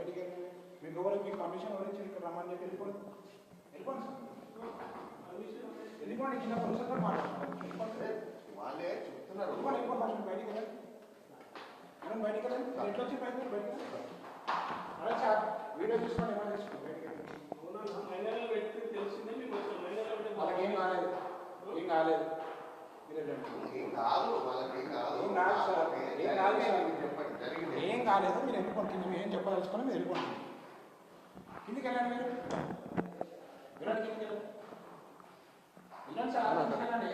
బయటికి వెళ్ళి మీకు ఎవరు మీకు పర్మిషన్ ఎవరు ఇచ్చారు ఇక్కడ రమ్మని చెప్పి వెళ్ళిపోండి. వెళ్ళిపోండి. వెళ్ళిపోండి కింద పొజిషన్తో మాట్లాడుతున్నారు. వాళ్ళే చెప్తున్నారు. వెళ్ళిపోండి వెళ్ళిపోండి ఫస్ట్ బయటికి వెళ్ళండి. మేడం బయటికి వెళ్ళండి. ఎట్లా వచ్చి బయటికి బయటికి. అలా సార్ వీడియో తీసుకోండి ఏమైనా తీసుకోండి బయటికి వెళ్ళండి. వాళ్ళకి ఏం కాలేదు. ఏం కాలేదు ఏం కాదు వాళ్ళకి ఏం కాదు. ఏం కాదు సార్. ఏం కాదు సార్. జరిగింది చెప్పండి జరిగింది ఏం కాలేదు మీరు కింద మీరు ఏం చెప్పదలుచుకొని మీరు వెళ్ళిపోండి కిందికి వెళ్ళండి మీరు. కిందికి వెళ్ళండి వెళ్ళండి సార్ వెళ్ళండి.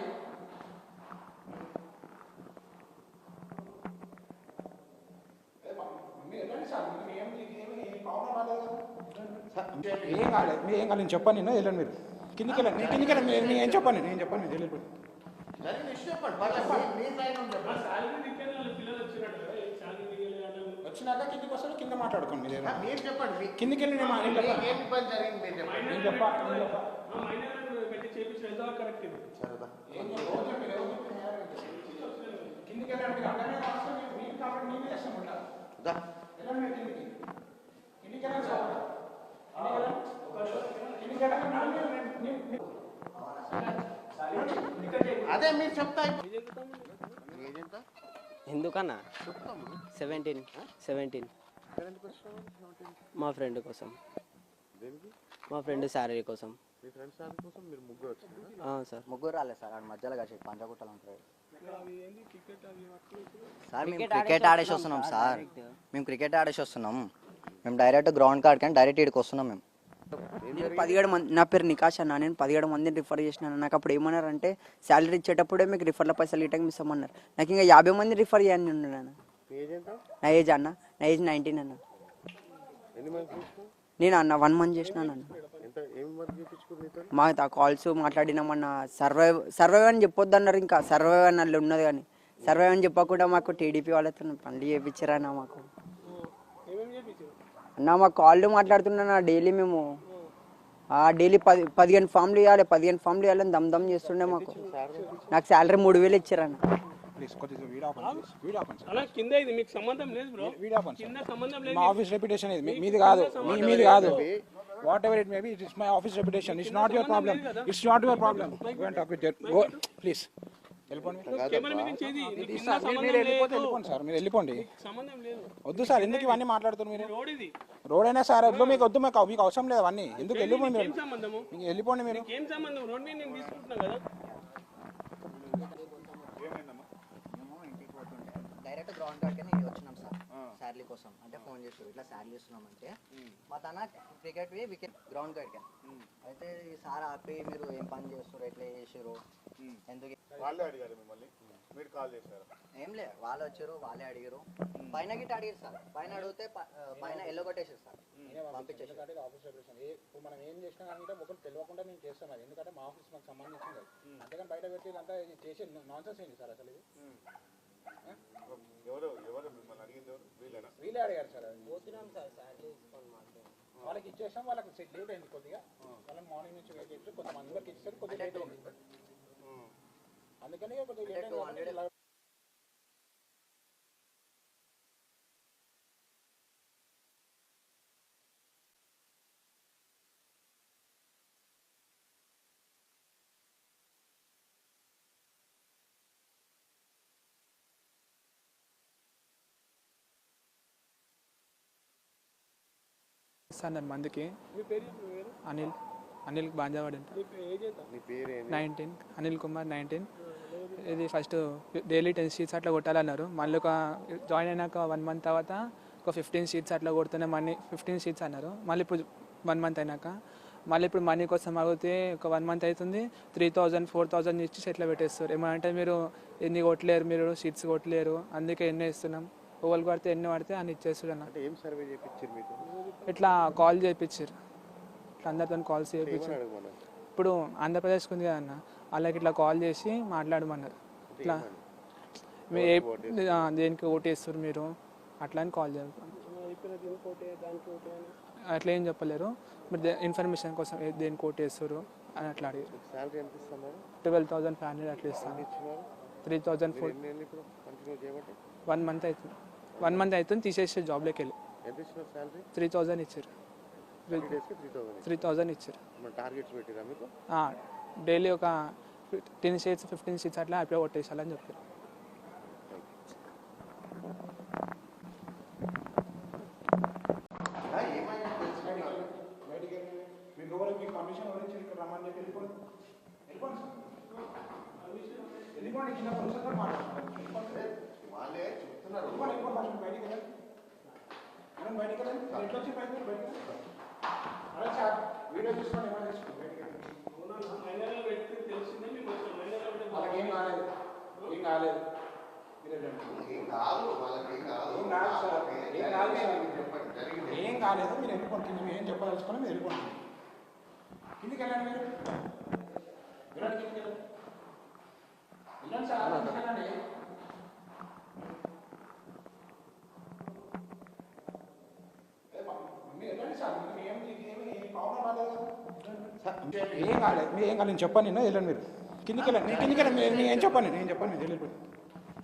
ఏ కాలేదు మీరు ఏం కాలేదు చెప్పండి నేను వెళ్ళండి మీరు. కిందికి వెళ్ళండి నేను కిందికి వెళ్ళండి ఏం చెప్పండి నేను చెప్పండి సైడ్ నుంచి చెప్పండి. వచ్చినాక కిందికి వస్తాడు కింద మాట్లాడుకోండి మీరు. మీరు చెప్పండి కిందికి వెళ్ళి నేను చెప్పాను ఏం ఇబ్బంది జరిగింది మీరు చెప్పండి. నేను చెప్పా నేను? కిందికి వెళ్ళండి మీరు అక్కడనే మీరు కాబట్టి చేస్తాం. వెళ్ళండి కిందికి. కిందికి వెళ్ళండి సార్. కిందికి వెళ్ళండి అదే మీరు చెప్తా ఏజెంటా ఎందుకన్నా? సెవెంటీన్ సెవెంటీన్ మా ఫ్రెండ్ కోసం. మా ఫ్రెండ్ శాలరీ కోసం. సార్ కోసం మీరు ముగ్గురు వచ్చింది ఆ, సార్. ముగ్గురు రాలేదు సార్ ఆడ మధ్యలో కలిసి పంచగుట్టలు ఉంటారు. సార్ మేము క్రికెట్ ఆడేసి వస్తున్నాం సార్. మేము క్రికెట్ ఆడేసి వస్తున్నాం. మేము డైరెక్ట్ గ్రౌండ్ కాడికి కానీ డైరెక్ట్ ఇక్కడికి వస్తున్నాం మేము. నేను పదిహేడు మంది నా పేరు నికాష్ అన్న. నేను పదిహేడు మందిని రిఫర్ చేసినాను నాకు అప్పుడు ఏమన్నారు అంటే శాలరీ ఇచ్చేటప్పుడే మీకు రిఫర్ల పైసలు ఇటకి మిస్ అమ్మన్నారు నాకు ఇంకా యాభై మంది రిఫర్ చేయని ఉన్నాను నా ఏజ్ అన్న. నా ఏజ్ నైన్టీన్ అన్న. నేను అన్న వన్ మంత్ చేసినాను అన్న. మా కాల్స్ మాట్లాడినామన్న సర్వైవ్ సర్వైవ్ అని చెప్పొద్దు అన్నారు ఇంకా. సర్వైవ్ అని అల్లు ఉన్నది కానీ. సర్వైవ్ అని చెప్పకుండా మాకు టీడీపీ వాళ్ళతో పనులు చేయించారన్న మాకు. అన్న మా కాళ్ళు మాట్లాడుతున్నా డైలీ మేము. ఆ డైలీ పది పదిహేను ఫామ్లు ఇవ్వాలి పదిహేను ఫామ్లు ఇవ్వాలని దమ్ దమ్ చేస్తుండే మాకు. నాకు శాలరీ మూడు వేలు ఇచ్చారన్న మా ఆఫీస్ రెప్యుటేషన్ ఇది. మీది కాదు. మీ మీది కాదు. Whatever it may be it is my office reputation it's not your problem it's not your problem go and talk with go please వెళ్ళిపోండి సార్, మీరు- వెళ్ళిపోతే సార్ మీరు వద్దు సార్ ఎందుకు ఇవన్నీ మాట్లాడుతున్నారు మీరు? రోడ్ ఇది. రోడ్ అయినా సార్ వద్దు మీకు వద్దు మీకు మీకు అవసరం లేదు అవన్నీ. ఎందుకు వెళ్ళిపోండి ఏం మీరు? మీకు వెళ్ళిపోండి మీరు. ఏం సంబంధం? రోడ్ మీద నేను తీసుకుంటున్నా కదా. డైరెక్ట్ గ్రౌండ్ వచ్చినాం శాలరీ కోసం. అంటే ఫోన్ చేసి ఇట్లా శాలరీ ఇస్తున్నాం అంటే మా తన క్రికెట్ వికెట్ గ్రౌండ్ కాడికి అయితే ఈ సార్ ఆపి మీరు ఏం పని చేస్తారు ఎట్లా చేసారు ఎందుకు వాళ్ళే అడిగారు మిమ్మల్ని. మీరు కాల్ చేశారు. ఏం లే వాళ్ళు వచ్చారు వాళ్ళే అడిగారు పైన గిట్ట అడిగారు సార్. పైన అడిగితే పైన ఎల్లో కొట్టేసారు సార్. ఆఫీస్ ఇప్పుడు మనం ఏం చేసినా అంటే ఒకరు తెలియకుండా మేము చేస్తాం అది. ఎందుకంటే మా ఆఫీస్ మాకు సంబంధించింది అది. అంతేగాని బయట పెట్టి ఇదంతా ఇది చేసే నాన్సెన్స్ ఏంటి సార్ అసలు ఇది? ఎవరు ఎవరు మిమ్మల్ని అడిగింది ఎవరు? వీళ్ళేనా? వీళ్ళే అడిగారు సార్ అది. వాళ్ళకి ఇచ్చేసాం వాళ్ళకి లేట్ అయింది కొద్దిగా. వాళ్ళకి మార్నింగ్ నుంచి వెయిట్ చేసి కొంత అందరికి ఇచ్చేసరికి కొద్దిగా లేట్ అయింది. అందుకని కొద్దిగా లేట్ అయింది కాబట్టి ఇలా ఇస్తాను మందికి. అనిల్. అనిల్ బాంజావాడ్ అంట. నైన్టీన్. అనిల్ కుమార్ నైన్టీన్. ఇది ఫస్ట్ డైలీ టెన్ షీట్స్ అట్లా కొట్టాలన్నారు మళ్ళీ ఒక జాయిన్ అయినాక వన్ మంత్ తర్వాత ఒక ఫిఫ్టీన్ షీట్స్ అట్లా కొడుతూనే మనీ ఫిఫ్టీన్ షీట్స్ అన్నారు. మళ్ళీ ఇప్పుడు వన్ మంత్ అయినాక. మళ్ళీ ఇప్పుడు మనీ కోసం అడిగితే ఒక వన్ మంత్ అవుతుంది. త్రీ థౌజండ్ ఫోర్ థౌజండ్ ఇచ్చి సెట్లో పెట్టేస్తారు. ఏమంటే మీరు ఎన్ని కొట్టలేరు మీరు? షీట్స్ కొట్టలేరు. అందుకే ఎన్ని ఇస్తున్నాం. ఓవల్ పడితే ఎన్ని పడితే అన్ని ఇచ్చేస్తారు అన్న అంటే ఏం సర్వే చేయించారు మీకు ఇట్లా కాల్ చేయించారు ఇట్లా అందరితో కాల్స్ చేయించారు ఇప్పుడు ఆంధ్రప్రదేశ్కి ఉంది కదా అన్న వాళ్ళకి ఇట్లా కాల్ చేసి మాట్లాడమన్నారు. ఇట్లా మీ ఏ- దేనికి ఓటేస్తారు మీరు? అట్లా అని కాల్ చేయాలి దీనికి దానికి అని అట్లా ఏం చెప్పలేరు. మీరు ఇన్ఫర్మేషన్ కోసం ఏ- దేనికి ఓటేస్తారు అని అట్లా అడిగారు. శాలరీ ఎంత ఇస్తున్నారు ట్వెల్వ్ థౌసండ్ ఫైవ్ హండ్రెడ్ అట్లా ఇస్తాను ఇచ్చినారు? త్రీ థౌజండ్ మీరు ఫోర్ ఎన్ని నెలలు ఇప్పుడు కంటిన్యూ చేయబట్టి? వన్ మంత్ అవుతుంది. వన్ మంత్ అవుతుంది తీసేసి జాబ్లోకి వెళ్ళి. త్రీ థౌజండ్ ఇచ్చారు. త్రీ థౌజండ్ ఇచ్చారు. మన టార్గెట్స్ పెట్టిరా మీకు? డైలీ ఒక టెన్ సీట్స్ ఫిఫ్టీన్ సీట్స్ అట్లా అప్పుడే కొట్టేసాలని చెప్పారు. వెళ్ళిపోండి. కింద పురుషులతో మాట్లాడుతున్నారు వాళ్ళే చెప్తున్నారు. బయటికి వెళ్ళండి. మనం బయటికి వెళ్ళండి. ఎట్లా వచ్చి బయటికి బయటికి. అలా సార్ వీడియో తీసుకోండి ఏమైనా తీసుకోండి బయటికి వెళ్ళండి. వాళ్ళకి కాలేదు. ఏం కాలేదు. ఏం కాదు వాళ్ళకి ఏం కాదు చెప్పండి ఏం కాలేదు మీరు వెళ్ళిపోండి. కింద ఏం చెప్పదలుచుకొని మీరు వెళ్ళిపోండి. కిందికి వెళ్ళండి మీరు. వెళ్ళండి కిందికి వెళ్ళండి. వెళ్ళండి సార్ వెళ్ళండి ఏ మా- మీరు వెళ్ళండి సార్ మీకు ఏం మీకు ఏమి ఏం ప్రాబ్లం రాలేదు కదా ఏం కాలేదు మీరు ఏం కాలేదు చెప్పండి నేను వెళ్ళండి మీరు. కిందికి వెళ్ళండి నేను కిందికి వెళ్ళండి నేను ఏం చెప్పండి నేను చెప్పండి మీరు వెళ్ళిపోండి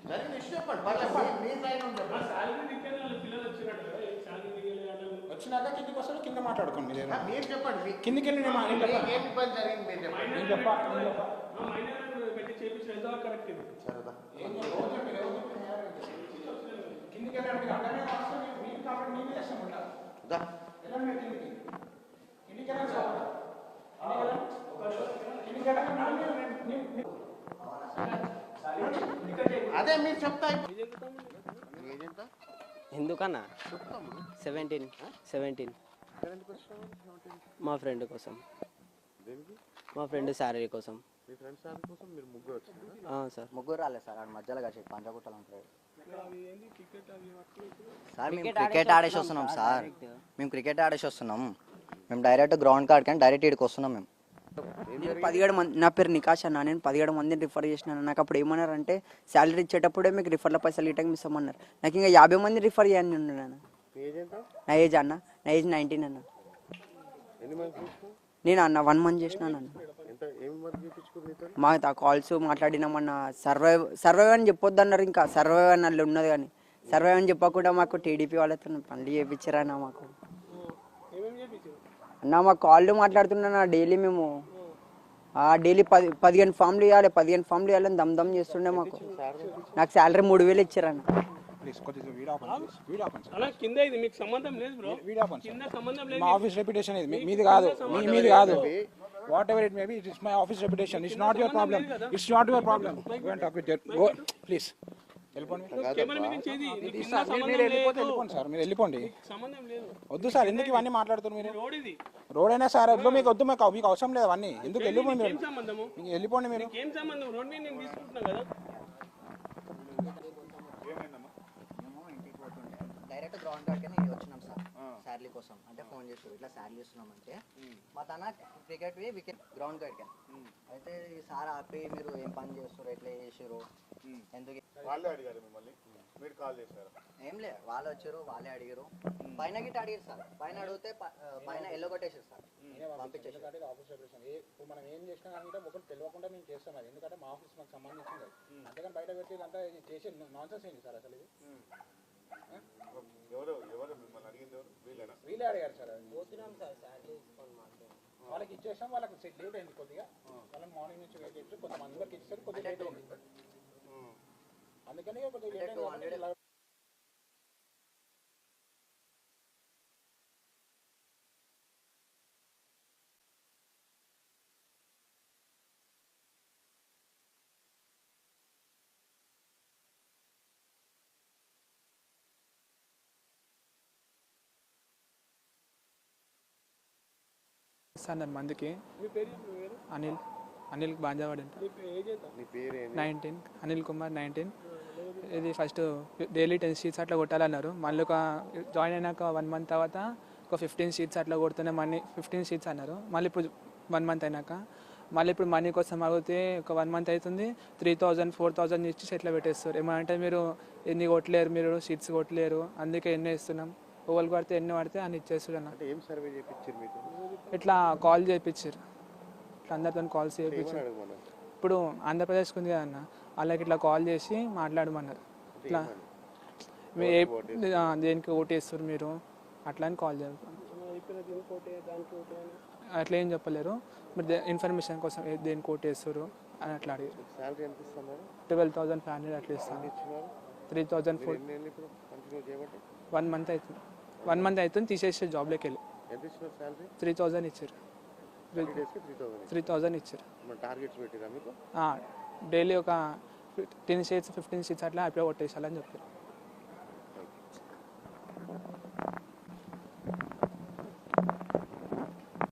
జరిగిన విషయం చెప్పండి పర్లేదు మీ సైడ్ ఉంది ఆ శాలరీ దిక్కని వాళ్ళ పిల్లలు వచ్చినట్టు కదా ఏం శాలరీ దిగలేదు అంటే వచ్చినాక కిందికి వస్తాడు కింద మాట్లాడుకోండి మీరు చెప్పండి కిందికి వెళ్ళి నేను ఏం ఇబ్బంది జరిగింది మీరు చెప్పండి. నేను చెప్పా నేను చెప్పా. అదే మీరు చెప్తా. ఎందుకన్నా? సెవెంటీన్ సెవెంటీన్ మా ఫ్రెండ్ కోసం. మా ఫ్రెండ్ శాలరీ కోసం. మీ ఫ్రెండ్స్ దాని కోసం మీరు ముగ్గురు వచ్చిందా ఆ, సార్. ముగ్గురు రాలేదు సార్ మధ్యలో కలిసి పంచగుట్టలు ఉంటాయి సార్ మేము క్రికెట్ ఆడేసి వస్తున్నాం సార్. మేము క్రికెట్ ఆడేసి వస్తున్నాం. మేము డైరెక్ట్ గ్రౌండ్ కాడికి కానీ డైరెక్ట్ ఇక్కడికి వస్తున్నాం మేము. నేను పదిహేడు మంది నా పేరు నికాష్ అన్న. నేను పదిహేడు మందిని రిఫర్ చేసినాను నాకు అప్పుడు ఏమన్నారు అంటే శాలరీ ఇచ్చేటప్పుడే మీకు రిఫర్ల పైసలు మిస్ అమ్మన్నారు నాకు ఇంకా యాభై మంది రిఫర్ చేయని ఉన్నాను నా ఏజ్ అన్న. నా ఏజ్ నైన్టీన్ అన్న. నేను అన్న వన్ మంత్? చేసినాను అన్న మా కాల్స్ మాట్లాడినామన్న సర్వైవ్ సర్వైవ్ అని చెప్పొద్దు అన్నారు ఇంకా. సర్వైవ్ అని అల్లు ఉన్నది కానీ. సర్వైవ్ అని చెప్పకుండా మాకు టీడీపీ వాళ్ళతో పనులు చేయించారన్న మాకు. అన్న మా కాళ్ళు మాట్లాడుతున్నా డైలీ మేము. ఆ డైలీ పది పదిహేను ఫామ్లు ఇవ్వాలి పదిహేను ఫామ్లు ఇవ్వాలని దమ్ దమ్ చేస్తుండే మాకు. నాకు శాలరీ మూడు వేలు ఇచ్చారన్న. ప్లీజ్ కొద్దిగా వీడియో ఆపండి ప్లీజ్. వీడియో ఆపండి సార్. అలా కింద ఇది మీకు సంబంధం లేదు బ్రో. వీడియో ఆపండి సార్. కింద సంబంధం లేదు. మా ఆఫీస్ రెప్యుటేషన్ ఇది. మీ- మీది కాదు. మీ మీది కాదు. Whatever it may be it's my office reputation it's not your problem it's not your problem go talk with go please వెళ్ళిపోండి సార్, మీరు- వెళ్ళిపోతే వెళ్ళిపోండి సార్ మీరు వెళ్ళిపోండి. సంబంధం లేదు. వద్దు సార్ ఎందుకు ఇవన్నీ మాట్లాడుతున్నారు మీరు? రోడ్ ఇది రోడ్ అయినా సార్ వద్దు మీకు వద్దు మీకు మీకు అవసరం లేదు అవన్నీ. ఎందుకు వెళ్ళిపోండి మీరు? వెళ్ళిపోండి మీరు. ఏం సంబంధం? రోడ్ మీద నేను తీసుకుంటున్నా కదా. మేము ఇంటికి పోతుండే డైరెక్ట్ గ్రౌండ్ శాలరీ కోసం అంటే ఫోన్ చేసి ఇట్లా శాలరీ ఇస్తున్నామంటే మా తన క్రికెట్ వికెట్ గ్రౌండ్ కాడికి అయితే ఈ సార్ ఆపి మీరు ఏం పని చేస్తారు ఎట్లా చేసారు ఎందుకు వాళ్ళే అడిగారు మిమ్మల్ని. మీరు కాల్ చేశారు. ఏం లే వాళ్ళు వచ్చారు వాళ్ళే అడిగారు. పైన గిట్ట అడిగారు సార్. పైన అడిగితే పైన ఎల్లో కొట్టేసారు సార్. పంపించేసి ఆఫీస్ ఇప్పుడు మనం ఏం చేసినా అంటే ఒకటి తెలియకుండా మేము చేస్తాం అది. ఎందుకంటే మా ఆఫీస్ మాకు సంబంధించింది అది. అంతేగాని బయట పెట్టి అంతా చేసే నాన్సెన్స్ ఏంటి సార్ అసలు ఇది? ఎవరు ఎవరు మిమ్మల్ని అడిగింది ఎవరు? వీళ్ళేనా? వీళ్ళే అడిగారు సార్ అది. వాళ్ళకి ఇచ్చేసాం వాళ్ళకి లేట్ అయింది కొద్దిగా. వాళ్ళని మార్నింగ్ నుంచి వెయిట్ చేసి కొంత అందరికి ఇచ్చేసరికి కొద్దిగా లేట్ అయింది. అందుకని కొద్దిగా లేట్ అయింది ఇస్తాను మందికి. అనిల్. అనిల్ బాంజావాడి మీ పే- ఏజ్ ఎంత నీ పేరు ఏంటి? నైన్టీన్. అనిల్ కుమార్ నైన్టీన్. ఇది ఫస్ట్ డైలీ టెన్ సీట్స్ అట్లా కొట్టాలన్నారు. మళ్ళీ ఒక జాయిన్ అయినాక వన్ మంత్ తర్వాత ఒక ఫిఫ్టీన్ సీట్స్ అట్లా కొడుతూనే మనీ ఫిఫ్టీన్ సీట్స్ అన్నారు. మళ్ళీ ఇప్పుడు వన్ మంత్ అయినాక. మళ్ళీ ఇప్పుడు మనీ కోసం అడిగితే ఒక వన్ మంత్ అవుతుంది. త్రీ థౌజండ్ ఫోర్ థౌజండ్ ఇచ్చి సెట్లో పెట్టేస్తారు. ఏమంటే మీరు ఎన్ని కొట్టలేరు మీరు? సీట్స్ కొట్టలేరు. అందుకే ఎన్ని ఇస్తున్నాం. ఎవరు పడితే ఎన్ని పడితే అని ఇచ్చేస్తుంది అన్న. సర్వే చేయించారు మీకు ఇట్లా కాల్ చేయించారు ఇట్లా అందరితో కాల్ చేయించారు ఇప్పుడు ఆంధ్రప్రదేశ్కి ఉంది కదన్న వాళ్ళకి ఇట్లా కాల్ చేసి మాట్లాడమన్నారు. ఇట్లా మీ ఏ దేనికి ఓటేస్తారు మీరు? అట్లా అని కాల్ చేస్తారు అట్లా ఏం చెప్పలేరు. మీరు ఇన్ఫర్మేషన్ కోసం దేనికి ఓటేస్తారు అని అట్లా అడిగారు. ట్వెల్వ్ థౌసండ్ ఫైవ్ హండ్రెడ్ అట్లా ఇస్తాను three thousand four one month అవుతుంది. వన్ మంత్ అవుతుంది తీసేసి జాబ్లోకి వెళ్ళి. త్రీ థౌజండ్ ఇచ్చారు. త్రీ థౌజండ్ ఇచ్చారు. డైలీ ఒక టెన్ సీట్స్ ఫిఫ్టీన్ సీట్స్ అట్లా అప్లై కొట్టేసాలని చెప్పారు.